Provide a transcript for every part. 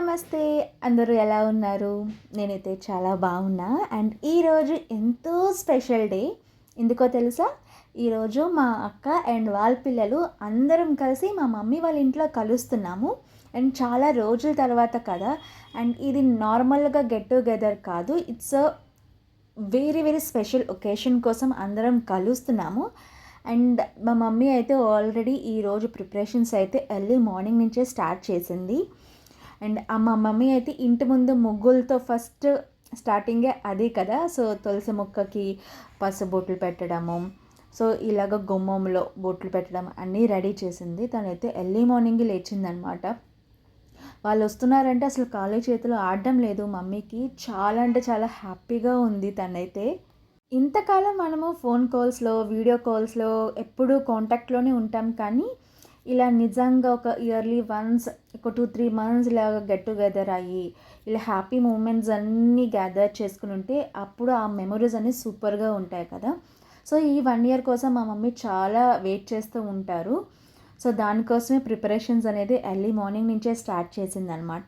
నమస్తే. అందరూ ఎలా ఉన్నారు? నేనైతే చాలా బాగున్నా. అండ్ ఈరోజు ఎంతో స్పెషల్ డే. ఎందుకో తెలుసా? ఈరోజు మా అక్క అండ్ వాళ్ళ పిల్లలు అందరం కలిసి మా మమ్మీ వాళ్ళ ఇంట్లో కలుస్తున్నాము. అండ్ చాలా రోజుల తర్వాత కదా. అండ్ ఇది నార్మల్గా గెట్ టుగెదర్ కాదు. It's a very very special occasion కోసం అందరం కలుస్తున్నాము. అండ్ మా మమ్మీ అయితే ఆల్రెడీ ఈరోజు ప్రిపరేషన్స్ అయితే ఎర్లీ మార్నింగ్ నుంచే స్టార్ట్ చేసింది. అండ్ మా మమ్మీ అయితే ఇంటి ముందు ముగ్గులతో ఫస్ట్ స్టార్టింగే అది కదా. సో తులసి మొక్కకి పసుపు బొట్లు పెట్టడము సో ఇలాగ గుమ్మంలో బొట్లు పెట్టడం అన్నీ రెడీ చేసింది. తనైతే ఎర్లీ మార్నింగ్ లేచిందనమాట. వాళ్ళు వస్తున్నారంటే అసలు ఖాళీ చేతులు ఆడడం లేదు మమ్మీకి. చాలా అంటే చాలా హ్యాపీగా ఉంది తనైతే. ఇంతకాలం మనము ఫోన్ కాల్స్లో వీడియో కాల్స్లో ఎప్పుడూ కాంటాక్ట్లోనే ఉంటాం కానీ ఇలా నిజంగా ఒక ఇయర్లీ వన్స్ ఒక టూ త్రీ మంత్స్ ఇలా గెట్ టుగెదర్ అయ్యి ఇలా హ్యాపీ మూమెంట్స్ అన్నీ గ్యాదర్ చేసుకుని ఉంటే అప్పుడు ఆ మెమరీస్ అన్నీ సూపర్గా ఉంటాయి కదా. సో ఈ వన్ ఇయర్ కోసం మా మమ్మీ చాలా వెయిట్ చేస్తూ ఉంటారు. సో దానికోసమే ప్రిపరేషన్స్ అనేది ఎర్లీ మార్నింగ్ నుంచే స్టార్ట్ చేసిందనమాట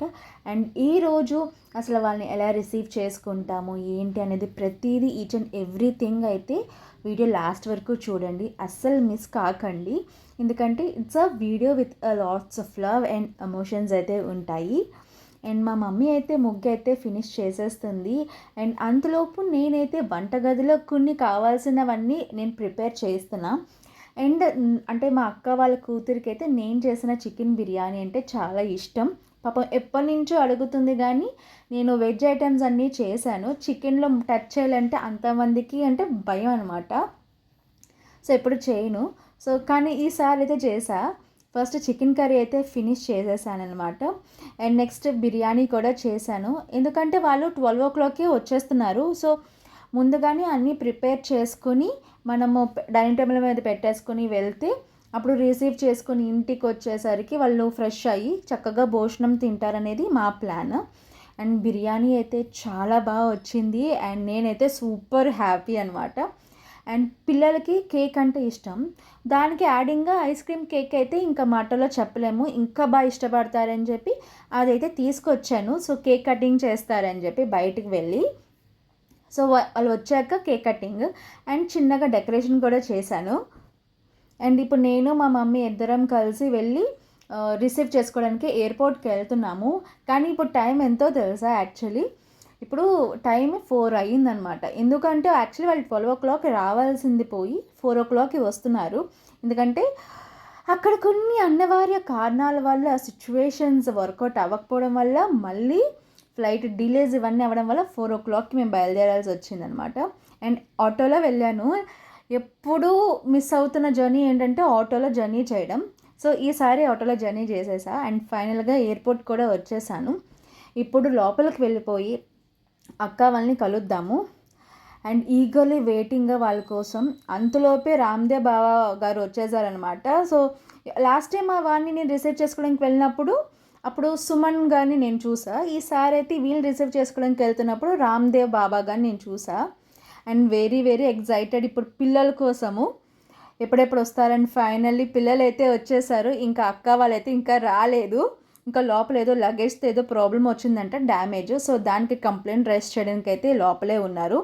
అండ్ ఈరోజు అసలు వాళ్ళని ఎలా రిసీవ్ చేసుకుంటాము ఏంటి అనేది ప్రతిదీ ఈచ్ అండ్ ఎవ్రీథింగ్ అయితే వీడియో లాస్ట్ వరకు చూడండి. అస్సలు మిస్ కాకండి. ఎందుకంటే it's a video with lots of love and emotions అయితే ఉంటాయి. అండ్ మా మమ్మీ అయితే ముగ్గు అయితే ఫినిష్ చేసేస్తుంది. అండ్ అంతలోపు నేనైతే వంటగదిలో కొన్ని కావాల్సినవన్నీ నేను ప్రిపేర్ చేస్తున్నా. అండ్ అంటే మా అక్క వాళ్ళ కూతురికి అయితే నేను చేసిన చికెన్ బిర్యానీ అంటే చాలా ఇష్టం. పాపం ఎప్పటి నుంచో అడుగుతుంది కానీ నేను వెజ్ ఐటమ్స్ అన్నీ చేశాను. చికెన్లో టచ్ చేయాలంటే అంతమందికి అంటే భయం అనమాట సో ఎప్పుడు చేయను. సో కానీ ఈసారి అయితే చేసా ఫస్ట్ చికెన్ కర్రీ అయితే ఫినిష్ చేసేసాను అనమాట అండ్ నెక్స్ట్ బిర్యానీ కూడా చేశాను. ఎందుకంటే వాళ్ళు ట్వెల్వ్ ఓ క్లాక్కి వచ్చేస్తున్నారు. సో ముందుగానే అన్నీ ప్రిపేర్ చేసుకుని మనము డైనింగ్ టేబుల్ మీద పెట్టేసుకొని వెళ్తే అప్పుడు రిసీవ్ చేసుకుని ఇంటికి వచ్చేసరికి వాళ్ళు ఫ్రెష్ అయ్యి చక్కగా భోజనం తింటారనేది మా ప్లాన్. అండ్ బిర్యానీ అయితే చాలా బాగా వచ్చింది. అండ్ నేనైతే సూపర్ హ్యాపీ అనమాట అండ్ పిల్లలకి కేక్ అంటే ఇష్టం. దానికి యాడింగ్గా ఐస్ క్రీమ్ కేక్ అయితే ఇంకా మాటలో చెప్పలేము. ఇంకా బాగా ఇష్టపడతారని చెప్పి అదైతే తీసుకొచ్చాను. సో కేక్ కటింగ్ చేస్తారని చెప్పి బయటికి వెళ్ళి. సో వాళ్ళు వచ్చాక కేక్ కటింగ్. అండ్ చిన్నగా డెకరేషన్ కూడా చేశాను. అండ్ ఇప్పుడు నేను మా మమ్మీ ఇద్దరం కలిసి వెళ్ళి రిసీవ్ చేసుకోవడానికి ఎయిర్పోర్ట్కి వెళ్తున్నాము. కానీ ఇప్పుడు టైం ఎంతో తెలుసా యాక్చువల్లీ ఇప్పుడు టైం ఫోర్ అయ్యిందనమాట ఎందుకంటే యాక్చువల్లీ వాళ్ళు ట్వెల్వ్ ఓ క్లాక్ రావాల్సింది పోయి ఫోర్ ఓ క్లాక్కి వస్తున్నారు. ఎందుకంటే అక్కడ కొన్ని అన్నవార్య కారణాల వల్ల సిచ్యువేషన్స్ వర్కౌట్ అవ్వకపోవడం వల్ల మళ్ళీ ఫ్లైట్ డిలేస్ ఇవన్నీ అవ్వడం వల్ల ఫోర్ ఓ క్లాక్కి మేము బయలుదేరాల్సి వచ్చిందనమాట అండ్ ఆటోలో వెళ్ళాను. ఎప్పుడూ మిస్ అవుతున్న జర్నీ ఏంటంటే ఆటోలో జర్నీ చేయడం. సో ఈసారి ఆటోలో జర్నీ చేసేసా అండ్ ఫైనల్గా ఎయిర్పోర్ట్ కూడా వచ్చేసాను. ఇప్పుడు లోపలికి వెళ్ళిపోయి అక్క వాళ్ళని కలుద్దాము. అండ్ ఈగర్లీ వెయిటింగ్ వాళ్ళ కోసం అంతలోపే రామ్దేవ్ బాబా గారు వచ్చేసారనమాట సో లాస్ట్ టైం ఆ వాడిని నేను రిసీవ్ చేసుకోవడానికి వెళ్ళినప్పుడు అప్పుడు సుమన్ గారిని నేను చూసా. ఈసారి అయితే వీళ్ళు రిసీవ్ చేసుకోవడానికి వెళ్తున్నప్పుడు రామ్దేవ్ బాబా గారిని నేను చూసా. అండ్ వెరీ వెరీ ఎగ్జైటెడ్ ఇప్పుడు పిల్లల కోసము. ఎప్పుడెప్పుడు వస్తారని ఫైనల్లీ పిల్లలు అయితే వచ్చేసారు. ఇంకా అక్క వాళ్ళైతే ఇంకా రాలేదు. ఇంకా లోపల ఏదో లగేజ్తో ఏదో ప్రాబ్లం వచ్చిందంట డ్యామేజ్ సో దానికి కంప్లైంట్ రైస్ చేయడానికి అయితే లోపలే ఉన్నారు.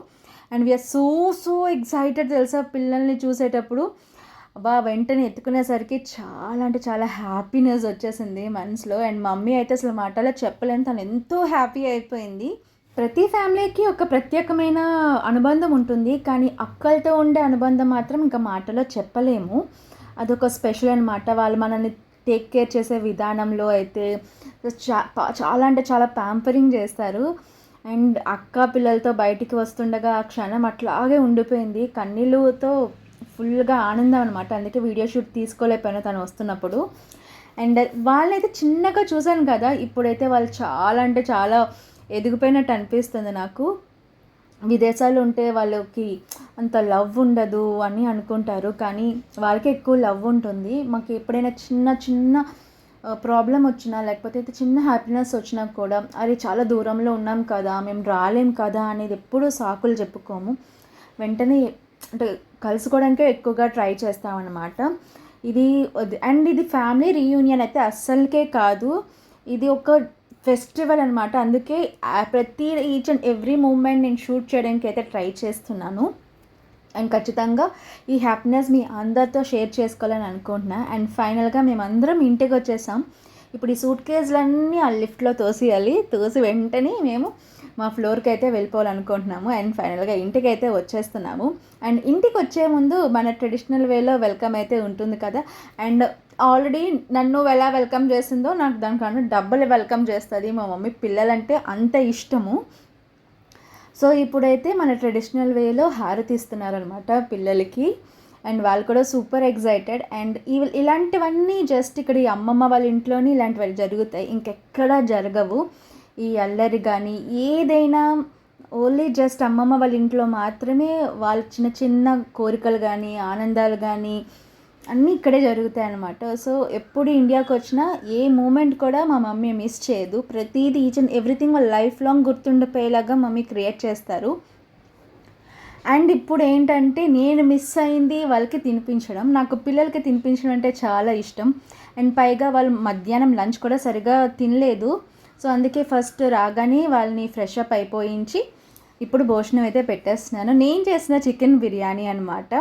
And we're so so excited తెలుసా పిల్లల్ని చూసేటప్పుడు. బా వెంటనే ఎత్తుకునేసరికి చాలా అంటే చాలా హ్యాపీనెస్ వచ్చేసింది మనసులో. అండ్ మమ్మీ అయితే అసలు మాటలో చెప్పలేని తను ఎంతో హ్యాపీ అయిపోయింది. ప్రతి ఫ్యామిలీకి ఒక ప్రత్యేకమైన అనుబంధం ఉంటుంది కానీ అక్కలతో ఉండే అనుబంధం మాత్రం ఇంకా మాటలో చెప్పలేము. అదొక స్పెషల్ అనమాట వాళ్ళు మనల్ని టేక్ కేర్ చేసే విధానంలో అయితే చా చాలా అంటే చాలా ప్యాంపరింగ్ చేస్తారు. అండ్ అక్క పిల్లలతో బయటికి వస్తుండగా ఆ క్షణం అట్లాగే ఉండిపోయింది. కన్నీళ్ళతో ఫుల్గా ఆనందం అనమాట అందుకే వీడియో షూట్ తీసుకోలేకపోయినా తను వస్తున్నప్పుడు. అండ్ వాళ్ళైతే చిన్నగా చూశాను కదా ఇప్పుడైతే వాళ్ళు చాలా అంటే చాలా ఎదిగిపోయినట్టు అనిపిస్తుంది నాకు. విదేశాలు ఉంటే వాళ్ళకి అంత లవ్ ఉండదు అని అనుకుంటారు. కానీ వాళ్ళకి ఎక్కువ లవ్ ఉంటుంది. మాకు ఎప్పుడైనా చిన్న చిన్న ప్రాబ్లం వచ్చినా లేకపోతే చిన్న హ్యాపీనెస్ వచ్చినా కూడా అది చాలా దూరంలో ఉన్నాం కదా మేము రాలేం కదా అనేది ఎప్పుడూ సాకులు చెప్పుకోము. వెంటనే అంటే కలుసుకోవడానికే ఎక్కువగా ట్రై చేస్తామన్నమాట. ఇది అండ్ ఇది ఫ్యామిలీ రీయూనియన్ అయితే అస్సలకే కాదు. ఇది ఒక ఫెస్టివల్ అనమాట అందుకే ప్రతి ఈచ్ అండ్ ఎవ్రీ మూమెంట్ నేను షూట్ చేయడానికి అయితే ట్రై చేస్తున్నాను. అండ్ ఖచ్చితంగా ఈ హ్యాపీనెస్ మీ అందరితో షేర్ చేసుకోవాలని అనుకుంటున్నా. అండ్ ఫైనల్గా మేమందరం ఇంటికి వచ్చేసాం. ఇప్పుడు ఈ సూట్ కేసులన్నీ ఆ లిఫ్ట్లో తోసేయాలి. తోసి వెంటనే మేము మా ఫ్లోర్కి అయితే వెళ్ళిపోవాలనుకుంటున్నాము. అండ్ ఫైనల్గా ఇంటికి అయితే వచ్చేస్తున్నాము. అండ్ ఇంటికి వచ్చే ముందు మన ట్రెడిషనల్ వేలో వెల్కమ్ అయితే ఉంటుంది కదా. అండ్ ఆల్రెడీ నన్ను ఎలా వెల్కమ్ చేసిందో నాకు దానికన్నా డబ్బులు వెల్కమ్ చేస్తుంది మా మమ్మీ. పిల్లలంటే అంత ఇష్టము. సో ఇప్పుడైతే మన ట్రెడిషనల్ వేలో హారతి ఇస్తున్నారనమాట పిల్లలకి. అండ్ వాళ్ళు కూడా సూపర్ ఎగ్జైటెడ్ అండ్ ఇలాంటివన్నీ జస్ట్ ఇక్కడ ఈ అమ్మమ్మ వాళ్ళ ఇంట్లోనే ఇలాంటివి జరుగుతాయి. ఇంకెక్కడా జరగవు. ఈ అల్లరి కానీ ఏదైనా ఓన్లీ జస్ట్ అమ్మమ్మ వాళ్ళ ఇంట్లో మాత్రమే వాళ్ళ చిన్న చిన్న కోరికలు కానీ ఆనందాలు కానీ అన్నీ ఇక్కడే జరుగుతాయి అనమాట సో ఎప్పుడు ఇండియాకి వచ్చినా ఏ మూమెంట్ కూడా మా మమ్మీ మిస్ చేయదు. ప్రతిదీ ఈచ్ అండ్ ఎవ్రీథింగ్ వాళ్ళు లైఫ్ లాంగ్ గుర్తుండిపోయేలాగా మమ్మీ క్రియేట్ చేస్తారు. అండ్ ఇప్పుడు ఏంటంటే నేను మిస్ అయింది వాళ్ళకి తినిపించడం. నాకు పిల్లలకి తినిపించడం అంటే చాలా ఇష్టం. అండ్ పైగా వాళ్ళు మధ్యాహ్నం లంచ్ కూడా సరిగా తినలేదు. సో అందుకే ఫస్ట్ రాగానే వాళ్ళని ఫ్రెష్ అప్ అయిపోయించి ఇప్పుడు భోజనం అయితే పెట్టేస్తున్నాను. నేను చేసిన చికెన్ బిర్యానీ అనమాట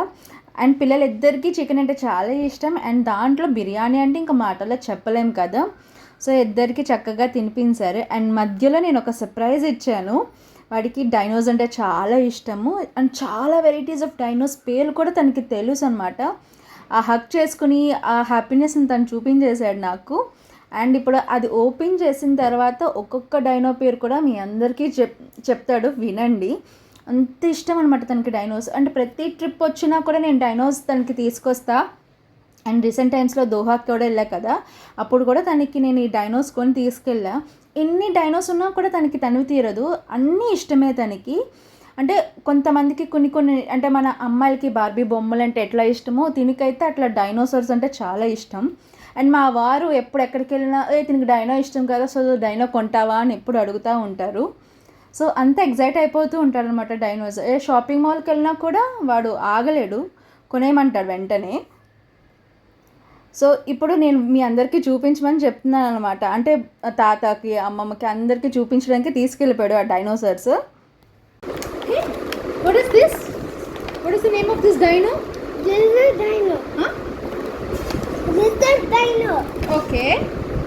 అండ్ పిల్లలిద్దరికీ చికెన్ అంటే చాలా ఇష్టం. అండ్ దాంట్లో బిర్యానీ అంటే ఇంకా మాటలో చెప్పలేం కదా. సో ఇద్దరికి చక్కగా తినిపించారు. అండ్ మధ్యలో నేను ఒక సర్ప్రైజ్ ఇచ్చాను. వాడికి డైనోస్ అంటే చాలా ఇష్టము. అండ్ చాలా వెరైటీస్ ఆఫ్ డైనోస్ పేర్లు కూడా తనకి తెలుసు అనమాట ఆ హక్ చేసుకుని ఆ హ్యాపీనెస్ని తను చూపించేశాడు నాకు. అండ్ ఇప్పుడు అది ఓపెన్ చేసిన తర్వాత ఒక్కొక్క డైనో పేరు కూడా మీ అందరికీ చెప్ చెప్తాడు వినండి. అంత ఇష్టం అనమాట తనకి డైనోస్. అంటే ప్రతి ట్రిప్ వచ్చినా కూడా నేను డైనోస్ తనకి తీసుకొస్తా. అండ్ రీసెంట్ టైమ్స్లో దోహాకి కూడా వెళ్ళా కదా. అప్పుడు కూడా తనకి నేను ఈ డైనోస్ కొని తీసుకెళ్ళా. ఎన్ని డైనోస్ ఉన్నా కూడా తనకి తనివి తీరదు. అన్నీ ఇష్టమే తనకి. అంటే కొంతమందికి కొన్ని కొన్ని అంటే మన అమ్మాయిలకి బార్బీ బొమ్మలు అంటే ఎట్లా ఇష్టమో దీనికైతే అట్లా డైనోసార్స్ అంటే చాలా ఇష్టం. అండ్ మా వారు ఎప్పుడు ఎక్కడికి వెళ్ళినా ఏ దీనికి డైనో ఇష్టం కదా సో డైనో కొంటావా? అని ఎప్పుడు అడుగుతూ ఉంటారు. సో అంత ఎగ్జైట్ అయిపోతూ ఉంటాడు అనమాట డైనోస్. ఏ షాపింగ్ మాల్కి వెళ్ళినా కూడా వాడు ఆగలేడు కొనేయమంటాడు వెంటనే. సో ఇప్పుడు నేను మీ అందరికీ చూపించమని చెప్తున్నాను అనమాట అంటే తాతకి అమ్మమ్మకి అందరికీ చూపించడానికి తీసుకెళ్ళిపోయాడు ఆ dinosaurs. What is this what is the name of this dino This Mr. Dino. Okay.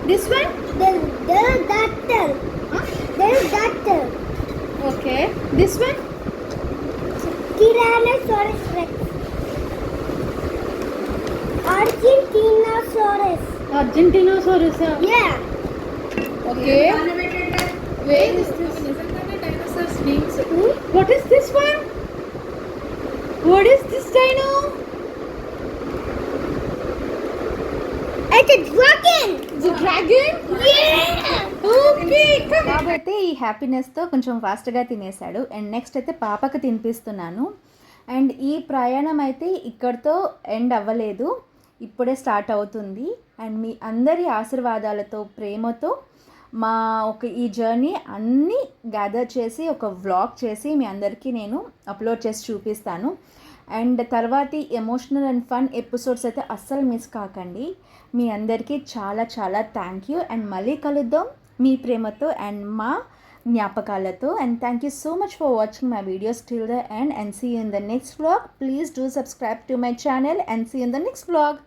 This one? The, the doctor. Huh? The doctor. Okay. This one? Tyrannosaurus Rex. Argentinosaurus. Argentinosaurus? Huh? Yeah. Okay. Where is this? Dinosaurs names. What is this one? What is this dino? It's a dragon. Dragon Yeah. Okay కాబట్టి ఈ హ్యాపీనెస్తో కొంచెం ఫాస్ట్గా తినేశాడు. And next అయితే పాపకి తినిపిస్తున్నాను. And ఈ ప్రయాణం అయితే ఇక్కడితో ఎండ్ అవ్వలేదు. ఇప్పుడే స్టార్ట్ అవుతుంది. అండ్ మీ అందరి ఆశీర్వాదాలతో ప్రేమతో మా ఒక ఈ జర్నీ అన్నీ గ్యాదర్ చేసి ఒక వ్లాగ్ చేసి మీ అందరికీ నేను అప్లోడ్ చేసి చూపిస్తాను. అండ్ తర్వాతి ఎమోషనల్ అండ్ ఫన్ ఎపిసోడ్స్ అయితే అస్సలు మిస్ కాకండి. మీ అందరికీ చాలా చాలా థ్యాంక్ యూ. అండ్ మళ్ళీ కలుద్దాం మీ ప్రేమతో అండ్ మా జ్ఞాపకాలతో. And thank you so much for watching my videos till the end. And see in the next blog please do subscribe to my channel. And see in the next blog